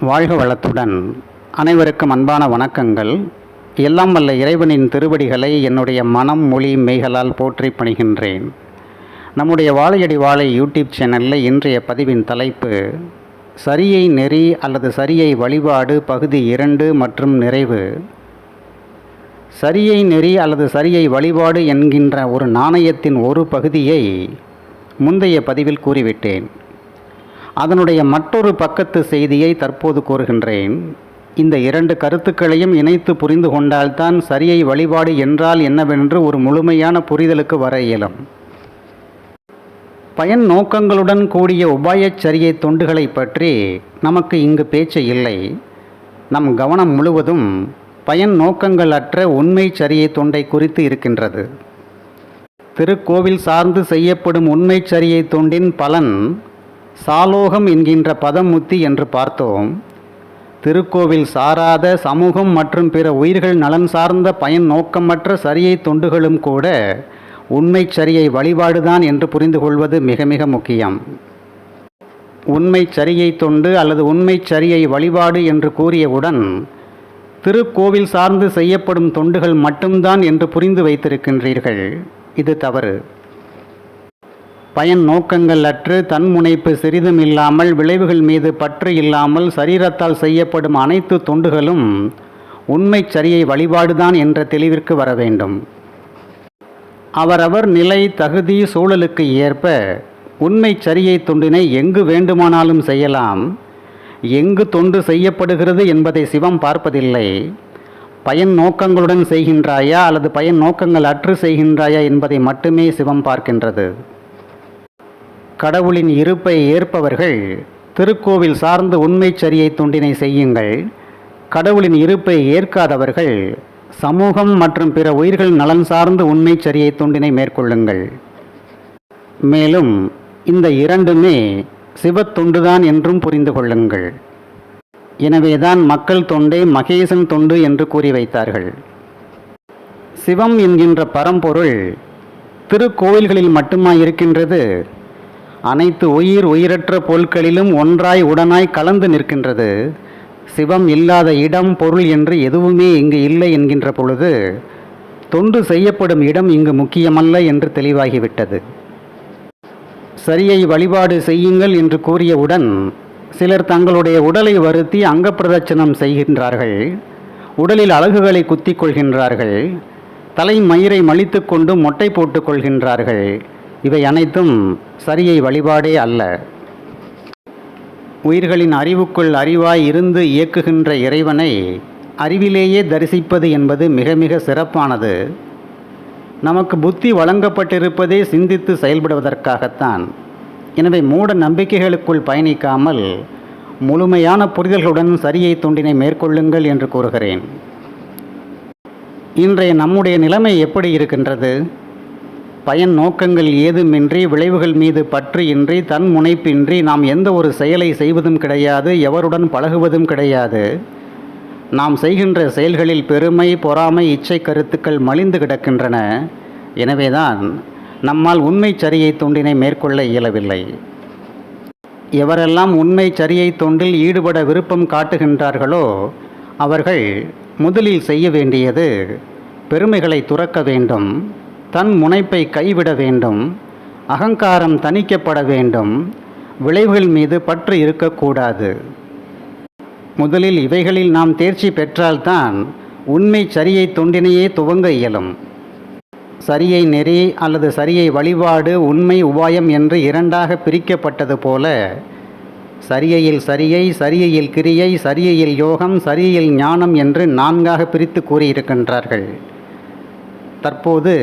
வாழ்க வளத்துடன். அனைவருக்கும் அன்பான வணக்கங்கள். எல்லாம் வல்ல இறைவனின் திருவடிகளை என்னுடைய மனம் மொழி மெய்களால் போற்றி பணிகின்றேன். நம்முடைய வாழையடி வாழை யூடியூப் சேனலில் இன்றைய பதிவின் தலைப்பு சரியை நெறி அல்லது சரியை வழிபாடு பகுதி இரண்டு மற்றும் நிறைவு. சரியை நெறி அல்லது சரியை வழிபாடு என்கின்ற ஒரு நாணயத்தின் ஒரு பகுதியை முந்தைய பதிவில் கூறிவிட்டேன். அதனுடைய மற்றொரு பக்கத்து செய்தியை தற்போது கூறுகின்றேன். இந்த இரண்டு கருத்துக்களையும் இணைத்து புரிந்து கொண்டால்தான் சரியை வழிபாடு என்றால் என்னவென்று ஒரு முழுமையான புரிதலுக்கு வர இயலும். பயன் நோக்கங்களுடன் கூடிய உபாயச் சரியை தொண்டுகளை பற்றி நமக்கு இங்கு பேச்சு இல்லை. நம் கவனம் முழுவதும் பயன் நோக்கங்கள் அற்ற உண்மை சரியை தொண்டை குறித்து இருக்கின்றது. திருக்கோவில் சார்ந்து செய்யப்படும் உண்மை சரியை தொண்டின் பலன் சாலோகம் என்கின்ற பதமுத்தி என்று பார்த்தோம். திருக்கோவில் சாராத சமூகம் மற்றும் பிற உயிர்கள் நலன் சார்ந்த பயன் நோக்கமற்ற சரியை தொண்டுகளும் கூட உண்மை சரியை வழிபாடுதான் என்று புரிந்து கொள்வது மிக மிக முக்கியம். உண்மை சரியை தொண்டு அல்லது உண்மை சரியை வழிபாடு என்று கூறியவுடன் திருக்கோவில் சார்ந்து செய்யப்படும் தொண்டுகள் மட்டும்தான் என்று புரிந்து வைத்திருக்கின்றீர்கள். இது தவறு. பயன் நோக்கங்கள் அற்று தன்முனைப்பு சிறிதும் இல்லாமல் விளைவுகள் மீது பற்று இல்லாமல் சரீரத்தால் செய்யப்படும் அனைத்து தொண்டுகளும் உண்மை சரியை வழிபாடுதான் என்ற தெளிவிற்கு வர வேண்டும். அவரவர் நிலை தகுதி சூழலுக்கு ஏற்ப உண்மை சரியை தொண்டினை எங்கு வேண்டுமானாலும் செய்யலாம். எங்கு தொண்டு செய்யப்படுகிறது என்பதை சிவம் பார்ப்பதில்லை. பயன் நோக்கங்களுடன் செய்கின்றாயா அல்லது பயன் நோக்கங்கள் அற்று செய்கின்றாயா என்பதை மட்டுமே சிவம் பார்க்கின்றது. கடவுளின் இருப்பை ஏற்பவர்கள் திருக்கோவில் சார்ந்து உண்மை சரியை தொண்டினை செய்யுங்கள். கடவுளின் இருப்பை ஏற்காதவர்கள் சமூகம் மற்றும் பிற உயிர்கள் நலன் சார்ந்து உண்மை சரியை தொண்டினை மேற்கொள்ளுங்கள். மேலும் இந்த இரண்டுமே சிவத்தொண்டுதான் என்றும் புரிந்து கொள்ளுங்கள். எனவேதான் மக்கள் தொண்டே மகேசன் தொண்டு என்று கூறி வைத்தார்கள். சிவம் என்கின்ற பரம்பொருள் திருக்கோவில்களில் மட்டுமா இருக்கின்றது அனைத்து உயிர் உயிரற்ற பொருட்களிலும் ஒன்றாய் உடனாய் கலந்து நிற்கின்றது. சிவம் இல்லாத இடம் பொருள் என்று எதுவுமே இங்கு இல்லை என்கின்ற பொழுது தொண்டு செய்யப்படும் இடம் இங்கு முக்கியமல்ல என்று தெளிவாகிவிட்டது. சரியை வழிபாடு செய்யுங்கள் என்று கூறியவுடன் சிலர் தங்களுடைய உடலை வருத்தி அங்கப்பிரதட்சணம் செய்கின்றார்கள். உடலில் அழகுகளை குத்திக் கொள்கின்றார்கள். தலை மயிரை மலித்து கொண்டு மொட்டை போட்டுக் கொள்கின்றார்கள். இவை அனைத்தும் சரியை வழிபாடே அல்ல. உயிர்களின் அறிவுக்குள் அறிவாய் இருந்து இயக்குகின்ற இறைவனை அறிவிலேயே தரிசிப்பது என்பது மிக மிக சிறப்பானது. நமக்கு புத்தி வழங்கப்பட்டிருப்பதே சிந்தித்து செயல்படுவதற்காகத்தான். எனவே மூட நம்பிக்கைகளுக்குள் பயணிக்காமல் முழுமையான புரிதல்களுடன் சரியை தொண்டினை மேற்கொள்ளுங்கள் என்று கூறுகிறேன். இன்றைய நம்முடைய நிலைமை எப்படி இருக்கின்றது? பயன் நோக்கங்கள் ஏதுமின்றி விளைவுகள் மீது பற்று இன்றி தன் முனைப்பின்றி நாம் எந்த ஒரு செயலை செய்வதும் கிடையாது எவருடன் பழகுவதும் கிடையாது. நாம் செய்கின்ற செயல்களில் பெருமை பொறாமை இச்சை கருத்துக்கள் மலிந்து கிடக்கின்றன. எனவேதான் நம்மால் உண்மை சரியை தொண்டினை மேற்கொள்ள இயலவில்லை. எவரெல்லாம் உண்மை சரியை தொண்டில் ஈடுபட விருப்பம் காட்டுகின்றார்களோ அவர்கள் முதலில் செய்ய வேண்டியது பெருமைகளை துறக்க வேண்டும். தன் முனைப்பை கைவிட வேண்டும். அகங்காரம் தணிக்கப்பட வேண்டும். விளைவுகள் மீது பற்று இருக்கக்கூடாது. முதலில் இவைகளில் நாம் தேர்ச்சி பெற்றால்தான் உண்மை சரியை தொண்டினையே துவங்க இயலும். சரியை நெறி அல்லது சரியை வழிபாடு உண்மை உபாயம் என்று இரண்டாக பிரிக்கப்பட்டது போல சரியையில் சரியை சரியையில் கிரியை சரியையில் யோகம் சரியையில் ஞானம் என்று நான்காக பிரித்து கூறியிருக்கின்றார்கள். தற்போது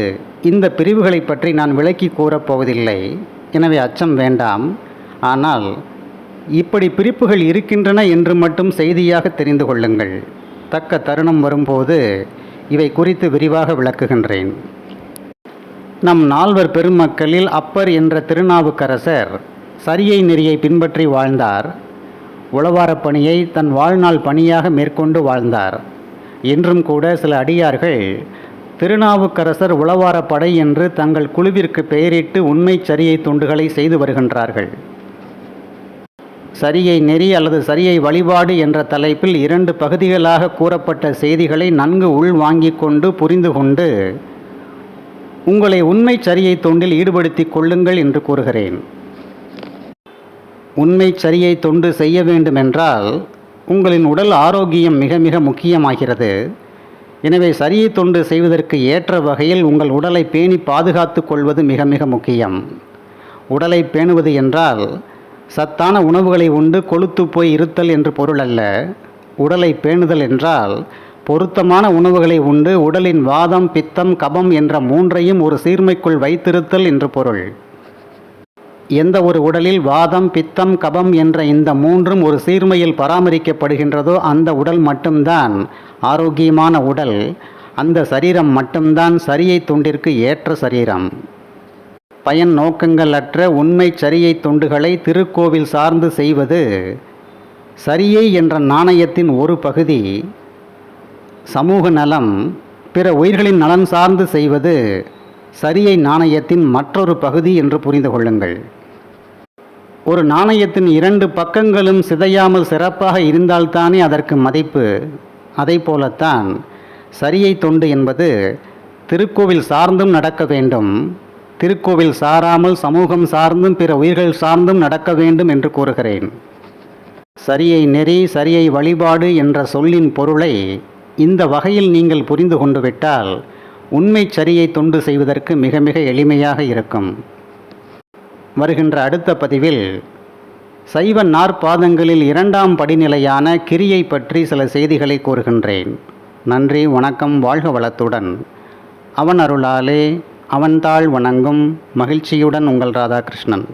இந்த பிரிவுகளை பற்றி நான் விளக்கி கூறப்போவதில்லை எனவே அச்சம் வேண்டாம். ஆனால் இப்படி பிரிப்புகள் இருக்கின்றன என்று மட்டும் செய்தியாக தெரிந்து கொள்ளுங்கள். தக்க தருணம் வரும்போது இவை குறித்து விரிவாக விளக்குகின்றேன். நம் நால்வர் பெருமக்களில் அப்பர் என்ற திருநாவுக்கரசர் சரியை நெறியை பின்பற்றி வாழ்ந்தார். உளவாரப் பணியை தன் வாழ்நாள் பணியாக மேற்கொண்டு வாழ்ந்தார். என்றும் கூட சில அடியார்கள் திருநாவுக்கரசர் உளவாரப் படை என்று தங்கள் குழுவிற்கு பெயரிட்டு உண்மை சரியை தொண்டுகளை செய்து வருகின்றார்கள். சரியை நெறி அல்லது சரியை வழிபாடு என்ற தலைப்பில் இரண்டு பகுதிகளாக கூறப்பட்ட செய்திகளை நன்கு உள்வாங்கிக் கொண்டு புரிந்து கொண்டு உங்களை உண்மை சரியை தொண்டில் ஈடுபடுத்திக் கொள்ளுங்கள் என்று கூறுகிறேன். உண்மை சரியை தொண்டு செய்ய வேண்டுமென்றால் உங்களின் உடல் ஆரோக்கியம் மிக மிக முக்கியமாகிறது. எனவே சரியை தொண்டு செய்வதற்கு ஏற்ற வகையில் உங்கள் உடலை பேணி பாதுகாத்து கொள்வது மிக மிக முக்கியம். உடலை பேணுவது என்றால் சத்தான உணவுகளை உண்டு கொழுத்து போய் இருத்தல் என்று பொருள் அல்ல உடலை பேணுதல் என்றால் பொருத்தமான உணவுகளை உண்டு உடலின் வாதம் பித்தம் கபம் என்ற மூன்றையும் ஒரு சீர்மைக்குள் வைத்திருத்தல் என்று பொருள். எந்த ஒரு உடலில் வாதம் பித்தம் கபம் என்ற இந்த மூன்றும் ஒரு சீர்மையில் பராமரிக்கப்படுகின்றதோ அந்த உடல் மட்டும்தான். ஆரோக்கியமான உடல். அந்த சரீரம் மட்டும்தான் சரியை தொண்டிற்கு ஏற்ற சரீரம். பயன் நோக்கங்கள் அற்ற உண்மை சரியை தொண்டுகளை திருக்கோவில் சார்ந்து செய்வது சரியை என்ற நாணயத்தின் ஒரு பகுதி. சமூக நலம் பிற உயிர்களின் நலன் சார்ந்து செய்வது சரியை நாணயத்தின் மற்றொரு பகுதி என்று புரிந்து கொள்ளுங்கள். ஒரு நாணயத்தின் இரண்டு பக்கங்களும் சிதையாமல் சிறப்பாக இருந்தால்தானே அதற்கு மதிப்பு? அதை போலத்தான் சரியை தொண்டு என்பது திருக்கோவில் சார்ந்தும் நடக்க வேண்டும். திருக்கோவில் சாராமல் சமூகம் சார்ந்தும் பிற உயிர்கள் சார்ந்தும் நடக்க வேண்டும் என்று கூறுகிறேன். சரியை நெறி சரியை வழிபாடு என்ற சொல்லின் பொருளை இந்த வகையில் நீங்கள் புரிந்து கொண்டுவிட்டால் உண்மை சரியை தொண்டு செய்வதற்கு மிக மிக எளிமையாக இருக்கும். வருகின்ற அடுத்த பதிவில் சைவ நாற்பாதங்களில் இரண்டாம் படிநிலையான கிரியை பற்றி சில செய்திகளை கூறுகின்றேன். நன்றி வணக்கம் வாழ்க வளத்துடன். அவன் அருளாலே அவன்தாள் வணங்கும் மகிழ்ச்சியுடன் உங்கள் ராதாகிருஷ்ணன்.